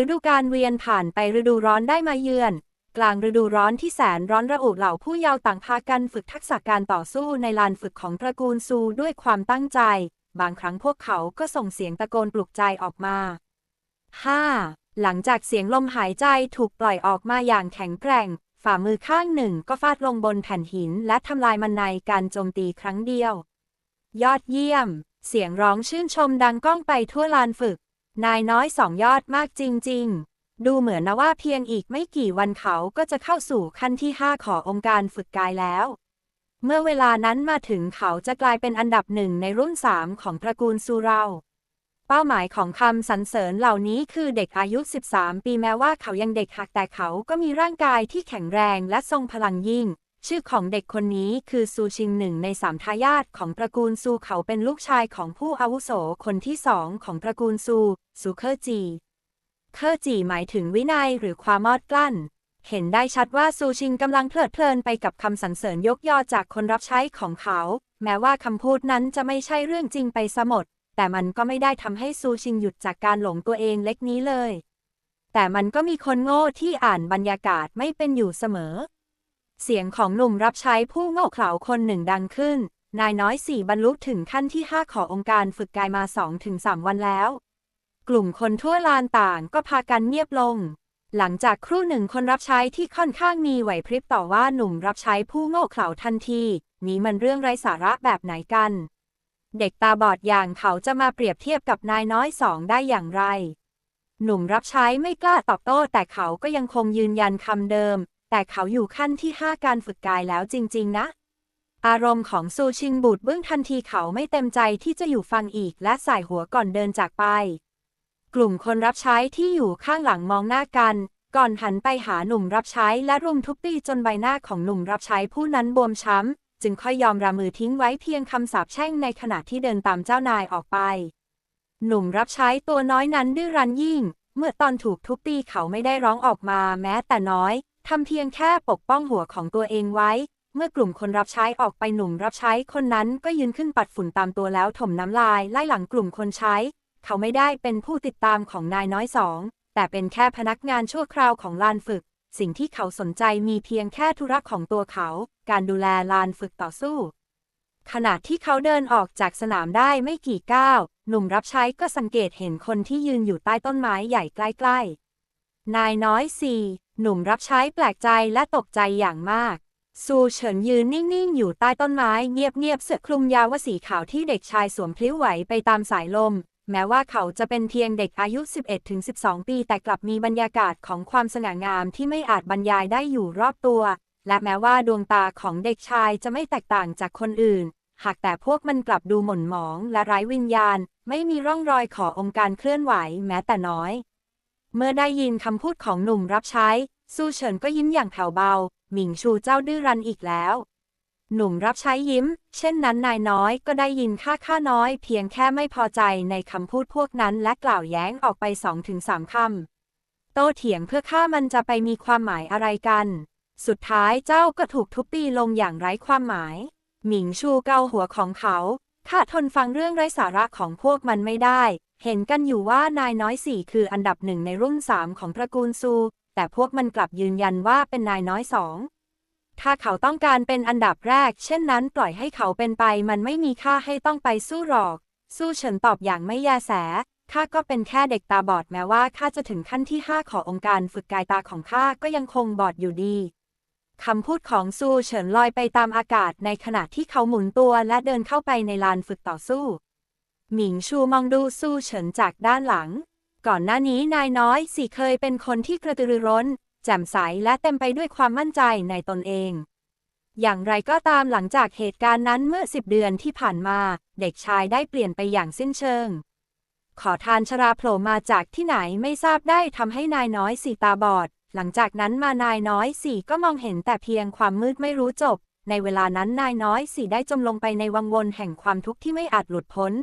ฤดูกาลเวียนผ่านไปฤดูร้อนได้มาเยือน กลางฤดูร้อนที่แสนร้อนระอุเหล่าผู้เยาว์ต่างพากันฝึกทักษะการต่อสู้ในลานฝึกของตระกูลซูด้วยความตั้งใจ บางครั้งพวกเขาก็ส่งเสียงตะโกนปลุกใจออกมา 5. หลังจากเสียงลมหายใจถูกปล่อยออกมาอย่างแข็งแกร่ง ฝ่ามือข้างหนึ่งก็ฟาดลงบนแผ่นหินและทำลายมันในการโจมตีครั้งเดียว ยอดเยี่ยม เสียงร้องชื่นชมดังก้องไปทั่วลานฝึก นายน้อยสองยอดมากจริง ๆ ดูเหมือนนะว่าเพียงอีกไม่กี่วันเขาก็จะเข้าสู่ขั้นที่5ขององค์การฝึกกายแล้ว เมื่อเวลานั้นมาถึงเขาจะกลายเป็นอันดับหนึ่งในรุ่น3ของตระกูลซูเราเป้าหมายของคำสรรเสริญเหล่านี้คือเด็กอายุ 13 ปีแม้ว่าเขายังเด็กหักแต่เขาก็มีร่างกายที่แข็งแรงและทรงพลังยิ่ง ชื่อของเด็กคนนี้คือซูชิงหนึ่งในสามทายาทของตระกูลซูเขาเป็นลูกชายของผู้อาวุโสคนที่สองของตระกูลซูซูเคอร์จี เคอร์จีหมายถึงวินัยหรือความมอดกลั้น เห็นได้ชัดว่าซูชิงกำลังเพลิดเพลินไปกับคำสรรเสริญยกยอจากคนรับใช้ของเขา แม้ว่าคำพูดนั้นจะไม่ใช่เรื่องจริงไปซะหมด แต่มันก็ไม่ได้ทำให้ซูชิงหยุดจากการหลงตัวเองเล็กนี้เลย แต่มันก็มีคนโง่ที่อ่านบรรยากาศไม่เป็นอยู่เสมอ เสียงของหนุ่มรับใช้ผู้โง่เขลาคนหนึ่งดังขึ้น นายน้อยสี่บรรลุถึงขั้นที่5ขององค์การฝึกกายมา2-3วันแล้ว กลุ่มคนทั่วลานต่างก็พากันเงียบลง หลังจากครู่หนึ่งคนรับใช้ที่ค่อนข้างมีไหวพริบต่อว่าหนุ่มรับใช้ผู้โง่เขลาทันที นี้มันเรื่องไร้สาระแบบไหนกัน เด็กตาบอดอย่างเขาจะมาเปรียบเทียบกับนายน้อยสองได้อย่างไร หนุ่มรับใช้ไม่กล้าตอบโต้แต่เขาก็ยังคงยืนยันคำเดิม แต่เขาอยู่ขั้นที่ 5 การฝึกกายแล้วจริง ๆ นะ อารมณ์ของซูชิงบูดเบื้องทันทีเขาไม่เต็มใจที่จะอยู่ฟังอีกและสายหัวก่อนเดินจากไป กลุ่มคนรับใช้ที่อยู่ข้างหลังมองหน้ากัน ก่อนหันไปหาหนุ่มรับใช้และรุมทุบตีจนใบหน้าของหนุ่มรับใช้ผู้นั้นบวมช้ำ จึงค่อยยอมรามือทิ้งไว้เพียงคำสาปแช่งในขณะที่เดินตามเจ้านายออกไป หนุ่มรับใช้ตัวน้อยนั้นดื้อรั้นยิ่ง เมื่อตอนถูกทุบตีเขาไม่ได้ร้องออกมาแม้แต่น้อย ทำเพียงแค่ปกป้องหัวของตัวเองไว้ เมื่อกลุ่มคนรับใช้ออกไปหนุ่มรับใช้คนนั้นก็ยืนขึ้นปัดฝุ่นตามตัวแล้วถมน้ำลายไล่หลังกลุ่มคนใช้ เขาไม่ได้เป็นผู้ติดตามของนายน้อยสอง แต่เป็นแค่พนักงานชั่วคราวของลานฝึก สิ่งที่เขาสนใจมีเพียงแค่ธุระของตัวเขา การดูแลลานฝึกต่อสู้ ขณะที่เขาเดินออกจากสนามได้ไม่กี่ก้าวหนุ่มรับใช้ก็สังเกตเห็นคนที่ยืนอยู่ใต้ต้นไม้ใหญ่ใกล้ ๆ นายน้อยสี่ หนุ่มรับใช้แปลกใจและตกใจอย่างมาก ซูเฉินยืนนิ่ง ๆ อยู่ใต้ต้นไม้เงียบ ๆ เสื้อคลุมยาวสีขาวที่เด็กชายสวมพลิ้วไหวไปตามสายลม แม้ว่าเขาจะเป็นเพียงเด็กอายุ 11-12 ปี แต่กลับมีบรรยากาศของความสง่างามที่ไม่อาจบรรยายได้อยู่รอบตัว และแม้ว่าดวงตาของเด็กชายจะไม่แตกต่างจากคนอื่น หากแต่พวกมันกลับดูหม่นหมองและไร้วิญญาณ ไม่มีร่องรอยขององค์การเคลื่อนไหวแม้แต่น้อย เมื่อได้ยินคำพูดของหนุ่มรับใช้ สู้เฉินก็ยิ้มอย่างแผ่วเบา หมิงชูเจ้าดื้อรันอีกแล้ว หนุ่มรับใช้ยิ้ม เช่นนั้นนายน้อยก็ได้ยินค่าค่าน้อย เพียงแค่ไม่พอใจในคำพูดพวกนั้นและกล่าวแย้งออกไปสองถึงสามคำโตเถียงเพื่อข้ามันจะไปมีความหมายอะไรกัน สุดท้ายเจ้าก็ถูกทุบตีลงอย่างไร้ความหมาย หมิงชูเกาหัวของเขาข้าทนฟังเรื่องไร้สาระของพวกมันไม่ได้ เห็นกันอยู่ว่านายน้อยสี่คืออันดับหนึ่งในรุ่นสามของตระกูลซู แต่พวกมันกลับยืนยันว่าเป็นนายน้อยสองถ้าเขาต้องการเป็นอันดับแรก เช่นนั้นปล่อยให้เขาเป็นไป มันไม่มีค่าให้ต้องไปสู้หรอก สู้เฉินตอบอย่างไม่แยแสข้าก็เป็นแค่เด็กตาบอดแม้ว่าข้าจะถึงขั้นที่ห้าขององค์การฝึกกายตาของข้าก็ยังคงบอดอยู่ดีคำพูดของซูเฉินลอยไปตามอากาศในขณะที่เขาหมุนตัวและเดินเข้าไปในลานฝึกต่อสู้ หมิงชูมองดูซูเฉินจากด้านหลัง ก่อนหน้านี้นายน้อยสี่เคยเป็นคนที่กระตือรือร้น แจ่มใสและเต็มไปด้วยความมั่นใจในตนเอง อย่างไรก็ตามหลังจากเหตุการณ์นั้นเมื่อสิบเดือนที่ผ่านมา เด็กชายได้เปลี่ยนไปอย่างสิ้นเชิง ขอทานชราโผล่มาจากที่ไหนไม่ทราบได้ทำให้นายน้อยสีตาบอด หลังจากนั้นมานายน้อยสี่ก็มองเห็นแต่เพียงความมืดไม่รู้จบ ในเวลานั้นนายน้อยสี่ได้จมลงไปในวังวนแห่งความทุกข์ที่ไม่อาจหลุดพ้น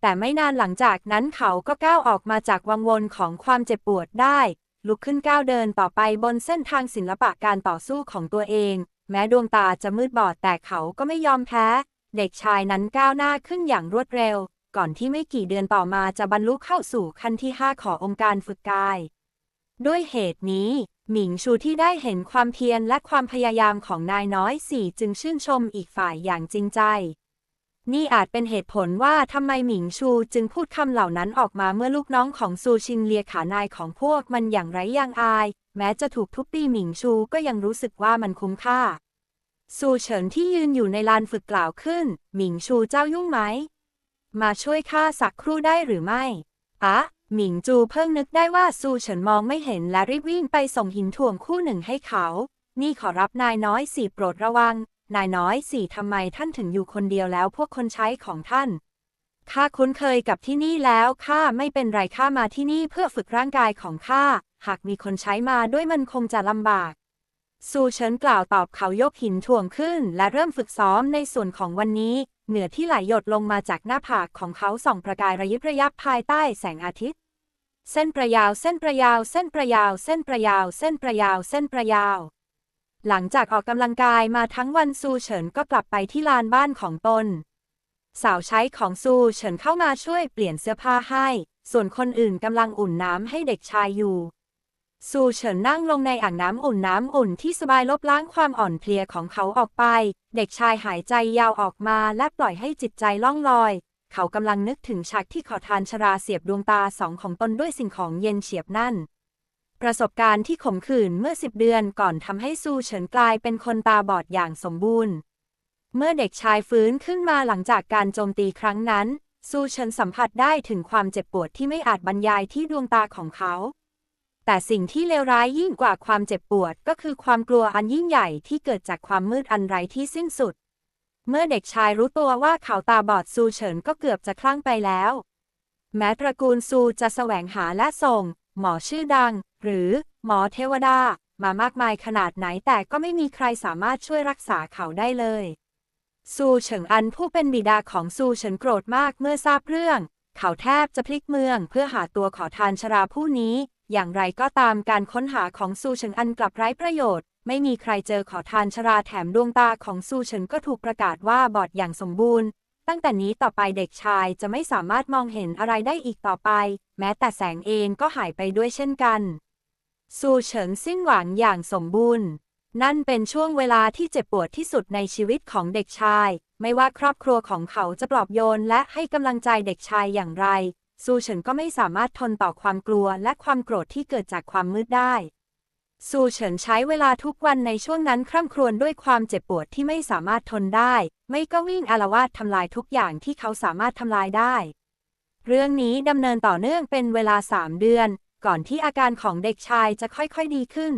แต่ไม่นานหลังจากนั้นเขาก็ก้าวออกมาจากวังวนของความเจ็บปวดได้ ลุกขึ้นก้าวเดินต่อไปบนเส้นทางศิลปะการต่อสู้ของตัวเอง แม้ดวงตาจะมืดบอดแต่เขาก็ไม่ยอมแพ้ เด็กชายนั้นก้าวหน้าขึ้นอย่างรวดเร็ว ก่อนที่ไม่กี่เดือนต่อมาจะบรรลุเข้าสู่ขั้นที่ 5 ขององค์การฝึกกาย ด้วยเหตุนี้หมิงชูที่ได้เห็นความเพียรและความพยายามของนายน้อยสี่จึงชื่นชมอีกฝ่ายอย่างจริงใจ นี่อาจเป็นเหตุผลว่าทำไมหมิงชูจึงพูดคำเหล่านั้นออกมาเมื่อลูกน้องของซูชินเลียขานายของพวกมันอย่างไรอย่างอาย แม้จะถูกทุบตีหมิงชูก็ยังรู้สึกว่ามันคุ้มค่า ซูเฉินที่ยืนอยู่ในลานฝึกกล่าวขึ้น หมิงชูเจ้ายุ่งไหม มาช่วยข้าสักครู่ได้หรือไม่อะหมิงจูเพิ่งนึกได้ว่าซูเฉินมองไม่เห็นและรีบวิ่งไปส่งหินถ่วงคู่หนึ่งให้เขา นี่ขอรับนายน้อยสี่โปรดระวัง นายน้อยสี่ทำไมท่านถึงอยู่คนเดียวแล้วพวกคนใช้ของท่านข้าคุ้นเคยกับที่นี่แล้วข้าไม่เป็นไรข้ามาที่นี่เพื่อฝึกร่างกายของข้าหากมีคนใช้มาด้วยมันคงจะลำบากซูเฉินกล่าวตอบเขายกหินถ่วงขึ้น และเริ่มฝึกซ้อมในส่วนของวันนี้ เหนือที่ไหลหยดลงมาจากหน้าผากของเขาส่องประกายระยิบระยับภายใต้แสงอาทิตย์ เส้นประยาวเส้นประยาวเส้นประยาวเส้นประยาวเส้นประยาวเส้นประยาว หลังจากออกกำลังกายมาทั้งวันซูเฉินก็กลับไปที่ลานบ้านของตน สาวใช้ของซูเฉินเข้ามาช่วยเปลี่ยนเสื้อผ้าให้ ส่วนคนอื่นกำลังอุ่นน้ำให้เด็กชายอยู่ ซูเฉินนั่งลงในอ่างน้ำอุ่นน้ำอุ่นที่สบายลบล้างความอ่อนเพลียของเขาออกไป เด็กชายหายใจยาวออกมาและปล่อยให้จิตใจล่องลอย เขากำลังนึกถึงฉากที่ขอทานชราเสียบดวงตาสองของตนด้วยสิ่งของเย็นเฉียบนั่น ประสบการณ์ที่ขมขื่นเมื่อสิบเดือนก่อนทำให้ซูเฉินกลายเป็นคนตาบอดอย่างสมบูรณ์ เมื่อเด็กชายฟื้นขึ้นมาหลังจากการโจมตีครั้งนั้น ซูเฉินสัมผัสได้ถึงความเจ็บปวดที่ไม่อาจบรรยายที่ดวงตาของเขา แต่สิ่งที่เลวร้ายยิ่งกว่าความเจ็บปวดก็คือความกลัวอันยิ่งใหญ่ที่เกิดจากความมืดอันไร้ที่สิ้นสุด เมื่อเด็กชายรู้ตัวว่าเขาตาบอดซูเฉินก็เกือบจะคลั่งไปแล้ว แม้ตระกูลซูจะแสวงหาและส่ง หมอชื่อดัง หรือ หมอเทวดา มามากมายขนาดไหนแต่ก็ไม่มีใครสามารถช่วยรักษาเขาได้เลย ซูเฉิงอันผู้เป็นบิดาของซูเฉินโกรธมากเมื่อทราบเรื่อง เขาแทบจะพลิกเมืองเพื่อหาตัวขอทานชราผู้นี้ อย่างไรก็ตามการค้นหาของซูเฉิงอันกลับไร้ประโยชน์ ไม่มีใครเจอขอทานชราแถมดวงตาของซูเฉินก็ถูกประกาศว่าบอดอย่างสมบูรณ์ ตั้งแต่นี้ต่อไปเด็กชายจะไม่สามารถมองเห็นอะไรได้อีกต่อไป แม้แต่แสงเองก็หายไปด้วยเช่นกันซูเฉินสิ้นหวังอย่างสมบูรณ์ นั่นเป็นช่วงเวลาที่เจ็บปวดที่สุดในชีวิตของเด็กชาย ไม่ว่าครอบครัวของเขาจะปลอบโยนและให้กำลังใจเด็กชายอย่างไรซูเฉินก็ไม่สามารถทนต่อความกลัวและความโกรธที่เกิดจากความมืดได้ ซูเฉินใช้เวลาทุกวันในช่วงนั้นคร่ำครวญด้วยความเจ็บปวดที่ไม่สามารถทนได้ ไม่ก็วิ่งอาละวาดทำลายทุกอย่างที่เขาสามารถทำลายได้ เรื่องนี้ดำเนินต่อเนื่องเป็นเวลาสามเดือน ก่อนที่อาการของเด็กชายจะค่อยๆดีขึ้น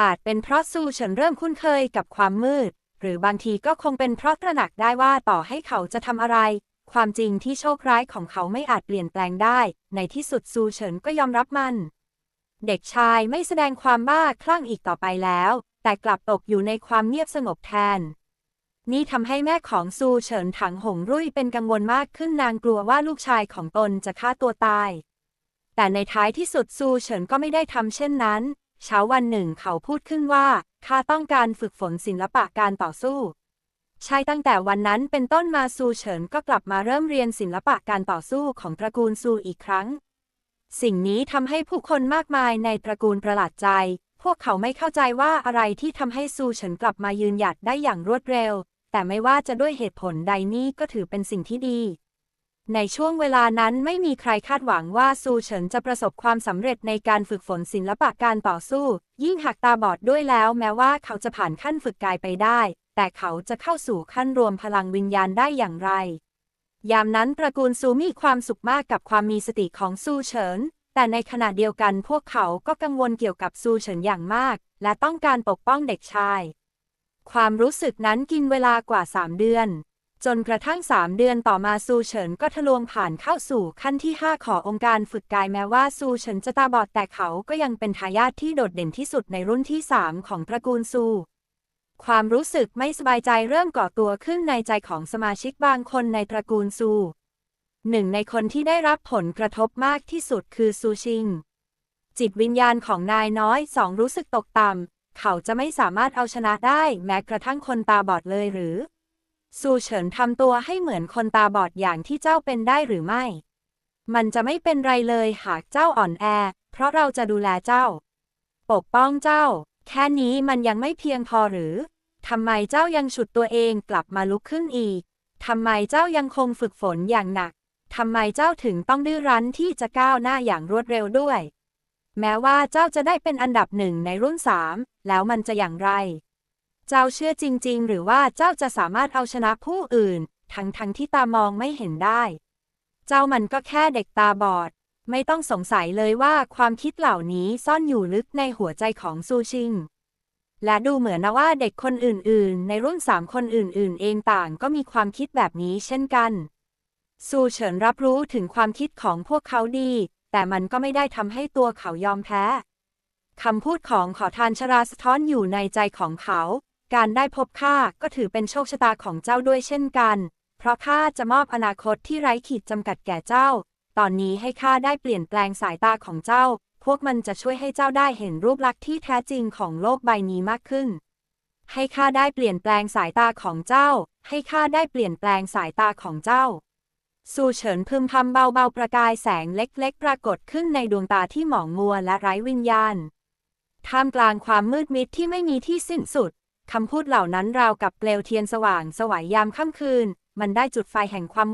อาจเป็นเพราะซูเฉินเริ่มคุ้นเคยกับความมืด หรือบางทีก็คงเป็นเพราะตระหนักได้ว่าต่อให้เขาจะทำอะไร ความจริงที่โชคร้ายของเขาไม่อาจเปลี่ยนแปลงได้ ในที่สุดซูเฉินก็ยอมรับมัน เด็กชายไม่แสดงความบ้าคลั่งอีกต่อไปแล้ว แต่กลับตกอยู่ในความเงียบสงบแทน นี่ทำให้แม่ของซูเฉินถังหงรุ่ยเป็นกังวลมากขึ้นนางกลัวว่าลูกชายของตนจะฆ่าตัวตาย แต่ในท้ายที่สุดซูเฉินก็ไม่ได้ทำเช่นนั้น เช้าวันหนึ่งเขาพูดขึ้นว่าข้าต้องการฝึกฝนศิลปะการต่อสู้ใช่ตั้งแต่วันนั้นเป็นต้นมาซูเฉินก็กลับมาเริ่มเรียนศิลปะการต่อสู้ของตระกูลซูอีกครั้ง สิ่งนี้ทำให้ผู้คนมากมายในตระกูลประหลาดใจ พวกเขาไม่เข้าใจว่าอะไรที่ทำให้ซูเฉินกลับมายืนหยัดได้อย่างรวดเร็ว แต่ไม่ว่าจะด้วยเหตุผลใดนี่ก็ถือเป็นสิ่งที่ดี ในช่วงเวลานั้นไม่มีใครคาดหวังว่าซูเฉินจะประสบความสำเร็จในการฝึกฝนศิลปะการต่อสู้ ยิ่งหักตาบอดด้วยแล้ว แม้ว่าเขาจะผ่านขั้นฝึกกายไปได้ แต่เขาจะเข้าสู่ขั้นรวมพลังวิญญาณได้อย่างไร ยามนั้นตระกูลซูมีความสุขมากกับความมีสติของซูเฉิน แต่ในขณะเดียวกันพวกเขาก็กังวลเกี่ยวกับซูเฉินอย่างมาก และต้องการปกป้องเด็กชาย ความรู้สึกนั้นกินเวลากว่าสามเดือน จนกระทั่งสามเดือนต่อมาซูเฉินก็ทะลวงผ่านเข้าสู่ขั้นที่5ขององค์การฝึกกายแม้ว่าซูเฉินจะตาบอดแต่เขาก็ยังเป็นทายาทที่โดดเด่นที่สุดในรุ่นที่3ของตระกูลซู ความรู้สึกไม่สบายใจเริ่มก่อตัวขึ้นในใจของสมาชิกบางคนในตระกูลซู หนึ่งในคนที่ได้รับผลกระทบมากที่สุดคือซูชิง จิตวิญญาณของนายน้อยสองรู้สึกตกต่ำ เขาจะไม่สามารถเอาชนะได้แม้กระทั่งคนตาบอดเลยหรือ ซูเฉินทำตัวให้เหมือนคนตาบอดอย่างที่เจ้าเป็นได้หรือไม่ มันจะไม่เป็นไรเลยหากเจ้าอ่อนแอ เพราะเราจะดูแลเจ้า ปกป้องเจ้า แค่นี้มันยังไม่เพียงพอหรือ ทำไมเจ้ายังฉุดตัวเองกลับมาลุกขึ้นอีก ทำไมเจ้ายังคงฝึกฝนอย่างหนัก ทำไมเจ้าถึงต้องดื้อรั้นที่จะก้าวหน้าอย่างรวดเร็วด้วย แม้ว่าเจ้าจะได้เป็นอันดับหนึ่งในรุ่นสามแล้วมันจะอย่างไร เจ้าเชื่อจริง ๆ หรือว่าเจ้าจะสามารถเอาชนะผู้อื่น ทั้งทั้งที่ตามองไม่เห็นได้ เจ้ามันก็แค่เด็กตาบอด ไม่ต้องสงสัยเลยว่าความคิดเหล่านี้ซ่อนอยู่ลึกในหัวใจของซูชิง และดูเหมือนนะว่าเด็กคนอื่น ๆ ในรุ่นสามคนอื่น ๆ เองต่างก็มีความคิดแบบนี้เช่นกัน ซูเฉินรับรู้ถึงความคิดของพวกเขาดี แต่มันก็ไม่ได้ทำให้ตัวเขายอมแพ้คำพูดของขอทานชราสะท้อนอยู่ในใจของเขา การได้พบข้าก็ถือเป็นโชคชะตาของเจ้าด้วยเช่นกัน เพราะข้าจะมอบอนาคตที่ไร้ขีดจำกัดแก่เจ้า ตอนนี้ให้ข้าได้เปลี่ยนแปลงสายตาของเจ้า พวกมันจะช่วยให้เจ้าได้เห็นรูปลักษณ์ที่แท้จริงของโลกใบนี้มากขึ้น ให้ข้าได้เปลี่ยนแปลงสายตาของเจ้า ให้ข้าได้เปลี่ยนแปลงสายตาของเจ้าซูเฉินพึมพำเบาๆประกายแสงเล็กๆ ปรากฏขึ้นในดวงตาที่หมองมัวและไร้วิญญาณ ท่ามกลางความมืดมิดที่ไม่มีที่สิ้นสุด คำพูดเหล่านั้นราวกับเปลวเทียนสว่างสวายยามค่ำคืน มันได้จุดไฟแห่งความ